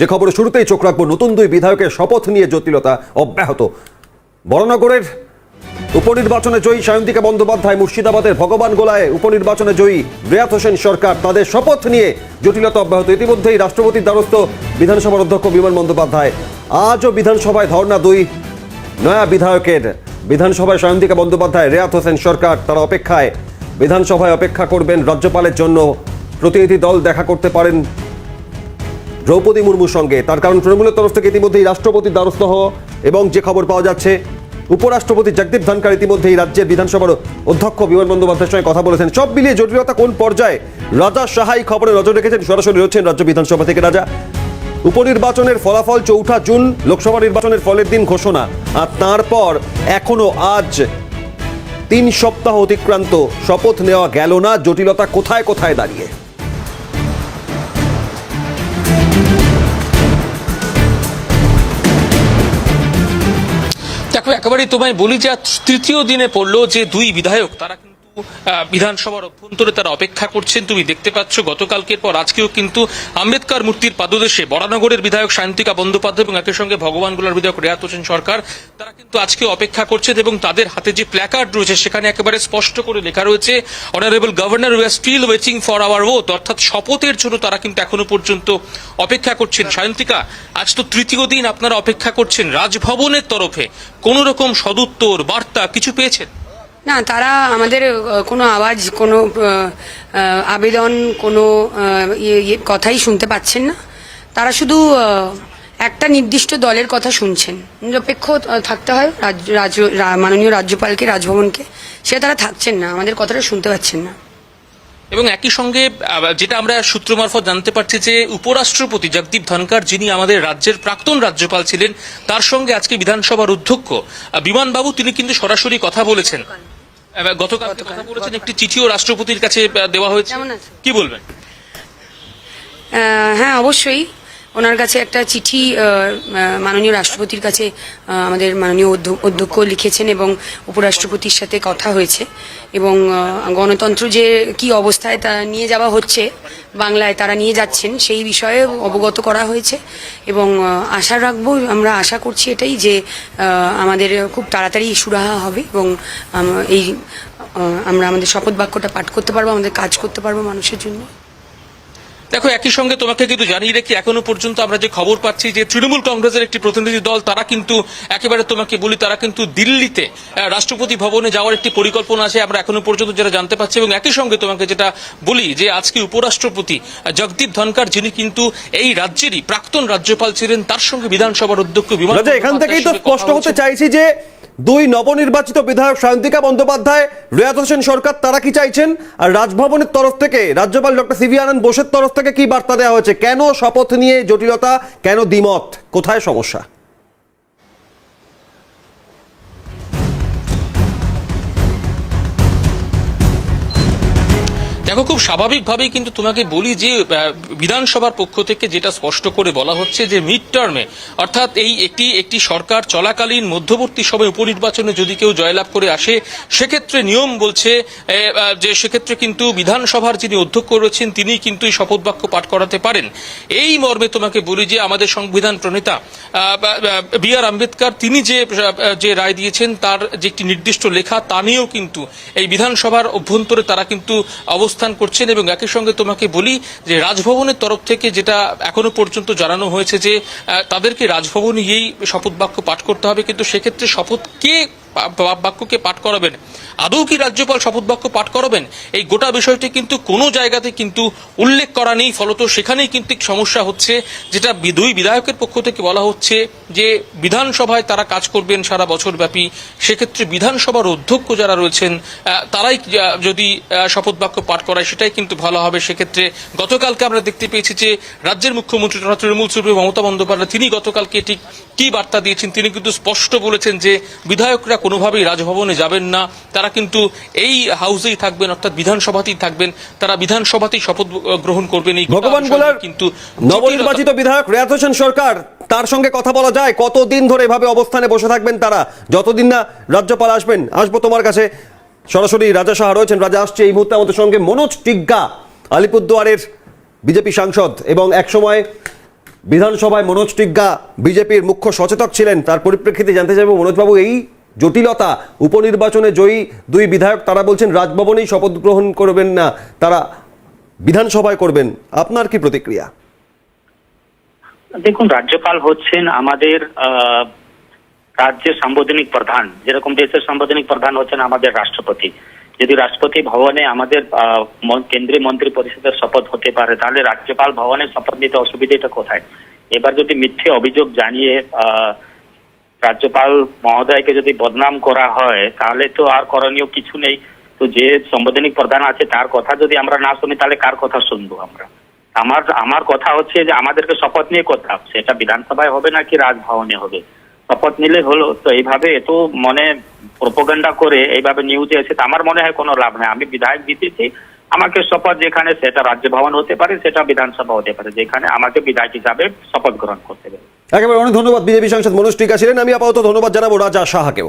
যে খবরে শুরুতেই চোখ রাখব, নতুন দুই বিধায়কের শপথ নিয়ে জটিলতা অব্যাহত। বড়নগরের উপনির্বাচনে জয়ী সায়ন্তিকা বন্দ্যোপাধ্যায় মুর্শিদাবাদের ভগবান গোলায় উপনির্বাচনে জয়ী রিয়াত হোসেন সরকার তাদের শপথ নিয়ে জটিলতা অব্যাহত। ইতিমধ্যেই রাষ্ট্রপতির দ্বারস্থ বিধানসভার অধ্যক্ষ বিমান বন্দ্যোপাধ্যায়। আজও বিধানসভায় ধর্ণা দুই নয়া বিধায়কের। বিধানসভায় সায়ন্তিকা বন্দ্যোপাধ্যায় রেয়াত হোসেন সরকার তারা অপেক্ষায়। বিধানসভায় অপেক্ষা করবেন রাজ্যপালের জন্য। প্রতিনিধি দল দেখা করতে পারেন দ্রৌপদী মুর্মুর সঙ্গে। তার কারণ তৃণমূলের তরফ থেকে ইতিমধ্যেই রাষ্ট্রপতির দ্বারস্থ হওয়া এবং যে খবর পাওয়া যাচ্ছে, উপরাষ্ট্রপতি জগদীপ ধনকার ইতিমধ্যেই রাজ্যের বিধানসভার অধ্যক্ষ বিমান বন্দ্যোপাধ্যায়ের সঙ্গে কথা বলেছেন। সব মিলিয়ে জটিলতা কোন পর্যায়ে? রাজা সাহাই খবরে নজর রেখেছেন, সরাসরি রয়েছেন রাজ্য বিধানসভা থেকে রাজা। উপনির্বাচনের ফলাফল চৌঠা জুন, লোকসভা নির্বাচনের ফলের দিন ঘোষণা। আর তারপর এখনও আজ তিন সপ্তাহ অতিক্রান্ত, শপথ নেওয়া গেল না, জটিলতা কোথায় কোথায় দাঁড়িয়ে? দেখো একেবারেই তোমায় বলি যে তৃতীয় দিনে পড়ল যে দুই বিধায়ক তারা বিধানসভার অভ্যন্তরে তারা অপেক্ষা করছেন। তুমি দেখতে পাচ্ছ, গতকালকের পর আজকেও কিন্তু আম্বেদকর মূর্তির পাদদেশে বরানগরের বিধায়ক শান্তিকা বন্দ্যোপাধ্যায় এবং একই সঙ্গে ভগবানগুলার বিধায়ক রেয়াত হোসেন সরকার, তারা কিন্তু আজকে অপেক্ষা করছেন এবং তাদের হাতে যে প্ল্যাকার্ড রয়েছে সেখানে একেবারে স্পষ্ট করে লেখা রয়েছে honourable governor we are still waiting for our oath অর্থাৎ শপথের জন্য তারা কিন্তু এখনও পর্যন্ত অপেক্ষা করছেন। শান্তিকা আজ তো তৃতীয় দিন আপনারা অপেক্ষা করছেন। রাজভবনের তরফে কোন রকম সদুত্তর, বার্তা কিছু পেয়েছেন? না, তারা আমাদের কোনো আওয়াজ, কোনো আবেদন, কোনো ইয়ে- ইয়ে কথাই শুনতে পাচ্ছেন না। তারা শুধু একটা নির্দিষ্ট দলের কথা শুনছেন। নিরপেক্ষ থাকতে হয় রাজ্য মাননীয় রাজ্যপালকে, রাজভবনকে। সে তারা থাকছেন না, আমাদের কথাটা শুনতে পাচ্ছেন না। এবং একই সঙ্গে যেটা আমরা সূত্র মারফত জানতে পারছি যে উপরাষ্ট্রপতি জগদীপ ধনকার যিনি আমাদের রাজ্যের প্রাক্তন রাজ্যপাল ছিলেন, তার সঙ্গে আজকে বিধানসভার অধ্যক্ষ বিমানবাবু, তিনি কিন্তু সরাসরি কথা বলেছেন। গতকাল কথা বলেছেন একটি চিঠিও রাষ্ট্রপতির কাছে দেওয়া হয়েছে। কি বলবেন? আহ, হ্যাঁ অবশ্যই। ওনার কাছে একটা চিঠি মাননীয় রাষ্ট্রপতির কাছে আমাদের মাননীয় অধ্য- অধ্যক্ষ লিখেছেন এবং উপরাষ্ট্রপতির সাথে কথা হয়েছে এবং গণতন্ত্র যে কি অবস্থায় তা নিয়ে যাওয়া হচ্ছে, বাংলায় তারা নিয়ে যাচ্ছেন, সেই বিষয়ে অবগত করা হয়েছে এবং আশা রাখব, আমরা আশা করছি এটাই যে আমাদের খুব তাড়াতাড়ি সুরাহা হবে এবং এই আমরা আমাদের শপথ বাক্যটা পাঠ করতে পারব, আমাদের কাজ করতে পারব মানুষের জন্য। দেখো একই সঙ্গে তোমাকে কিন্তু জানিয়ে রেখে এখনও পর্যন্ত আমরা যে খবর পাচ্ছি যে তৃণমূল কংগ্রেসের একটি প্রতিনিধি দল তারা কিন্তু একেবারে তোমাকে বলি তারা কিন্তু দিল্লিতে রাষ্ট্রপতি ভবনে যাওয়ার একটি পরিকল্পনা আছে আমরা এখনও পর্যন্ত যেটা জানতে পারছি এবং একই সঙ্গে তোমাকে যেটা বলি যে আজকে উপরাষ্ট্রপতি জগদীপ ধনকার যিনি কিন্তু এই রাজ্যেরই প্রাক্তন রাজ্যপাল ছিলেন তার সঙ্গে বিধানসভার অধ্যক্ষ বিমান এখান থেকেই তো স্পষ্ট হতে চাইছি যে দুই নবনির্বাচিত বিধায়ক শান্তিকা বন্দ্যোপাধ্যায়, রেয়াত হোসেন সরকার, তারা কি চাইছেন? আর রাজভবনের তরফ থেকে রাজ্যপাল ডক্টর সিভি আনন্দ বোসের তরফ থেকে কি বার্তা দেওয়া হয়েছে? কেন শপথ নিয়ে জটিলতা? কেন দ্বিমত? কোথায় সমস্যা? দেখো, খুব স্বাভাবিকভাবেই কিন্তু তোমাকে বলি যে বিধানসভার পক্ষ থেকে যেটা স্পষ্ট করে বলা হচ্ছে যে মিড টার্মে অর্থাৎ এই একটি একটি সরকার চলাকালীন মধ্যবর্তী সময় উপনির্বাচনে যদি কেউ জয়লাভ করে আসে, সেক্ষেত্রে নিয়ম বলছে যে সেক্ষেত্রে কিন্তু বিধানসভার যিনি অধ্যক্ষ রয়েছেন, তিনি কিন্তু এই শপথ বাক্য পাঠ করাতে পারেন। এই মর্মে তোমাকে বলি যে, আমাদের সংবিধান প্রণেতা বি আর আম্বেদকর, তিনি যে যে রায় দিয়েছেন, তার যে একটি নির্দিষ্ট লেখা, তা নিয়েও কিন্তু এই বিধানসভার অভ্যন্তরে তারা কিন্তু অবস্থান করছেন এবং একই সঙ্গে তোমাকে বলি যে রাজভবনের তরফ থেকে যেটা এখনও পর্যন্ত জানানো হয়েছে যে তাদেরকে রাজভবনে গিয়েই শপথ বাক্য পাঠ করতে হবে, কিন্তু সেক্ষেত্রে শপথ কে বাক্যকে পাঠ করাবেন? আদৌ কি রাজ্যপাল শপথ বাক্য পাঠ করাবেন? এই গোটা বিষয়টি কিন্তু কোনো জায়গাতে কিন্তু উল্লেখ করা নেই। ফলত সেখানেই কিন্তু সমস্যা হচ্ছে, যেটা দুই বিধায়কের পক্ষ থেকে বলা হচ্ছে যে, বিধানসভায় তারা কাজ করবেন সারা বছর ব্যাপী সেক্ষেত্রে বিধানসভার অধ্যক্ষ যারা রয়েছেন তারাই যদি শপথ বাক্য পাঠ করায়, সেটাই কিন্তু ভালো হবে। সেক্ষেত্রে গতকালকে আমরা দেখতে পেয়েছি যে, রাজ্যের মুখ্যমন্ত্রী তথা তৃণমূল সুপ্রিমো মমতা বন্দ্যোপাধ্যায়, তিনি গতকালকে ঠিক কি বার্তা দিয়েছেন? তিনি কিন্তু স্পষ্ট বলেছেন যে, বিধায়করা কোনোভাবেই রাজভবনে যাবেন না। তারা কিন্তু এই হাউসেই থাকবেন অর্থাৎ বিধানসভাতেই থাকবেন তারা বিধানসভাতেই শপথ গ্রহণ করবেন এই ভগবান গোলার কিন্তু নবনির্বাচিত বিধায়ক রেয়াত হোসেন সরকার তার সঙ্গে কথা বলা যায় কতদিন ধরে এভাবে অবস্থানে বসে থাকবেন তারা? যতদিন না রাজ্যপাল আসবেন আসব তোমার কাছে। সরাসরি রাজা সাহা রয়েছেন রাজা আসছে এই মুহূর্তে আমাদের সঙ্গে মনোজ টিগ্গা আলিপুরদুয়ারের বিজেপি সাংসদ এবং একসময় বিধানসভায় মনোজ টিগ্গা বিজেপির মুখ্য সচেতক ছিলেন। তার পরিপ্রেক্ষিতে জানতে চাইব মনোজবাবু এই জটিলতা। উপনির্বাচনে জয়ী দুই বিধায়ক তারা বলছেন রাজভবনেই শপথ গ্রহণ করবেন না তারা বিধানসভায় করবেন। আপনার কি প্রতিক্রিয়া? দেখুন রাজ্যপাল হচ্ছেন আমাদের রাজ্যের সাংবিধানিক প্রধান। যেরকম দেশের সাংবিধানিক প্রধান হচ্ছেন আমাদের রাষ্ট্রপতি। যদি রাষ্ট্রপতি ভবনে আমাদের কেন্দ্রীয় মন্ত্রী পরিষদের শপথ হতে পারে তাহলে রাজ্যপাল ভবনে শপথ নিতে অসুবিধাটা কোথায়? এবার যদি মিথ্যে অভিযোগ জানিয়ে আহ, রাজ্যপাল মহোদয়কে যদি বদনাম করা হয়, তাহলে তো আর করণীয় কিছু নেই। তো যে সাংবিধানিক প্রধান আছে, তার কথা যদি আমরা না শুনি, তাহলে কার কথা শুনব আমরা? আমার আমার কথা হচ্ছে যে আমাদেরকে শপথ নিয়ে কথা সেটা বিধানসভায় হবে নাকি রাজভবনে হবে? শপথ নিলে হলো। তো এইভাবে এত মনে প্রোপাগান্ডা করে এইভাবে নিউজে এসে তো আমার মনে হয় কোনো লাভ নেই। আমি বিধায়ক দিতেছি। আমাকে শপথ যেখানে সেটা রাজ্য ভবন হতে পারে, সেটা বিধানসভা হতে পারে। যেখানে আমাকে বিধায়ক হিসাবে শপথ গ্রহণ করতে হবে। একেবারে অনেক ধন্যবাদ বিজেপি সাংসদ মনোজ টিকা ছিলেন। আমি আপাতত ধন্যবাদ জানাব রাজা সাহাকেও।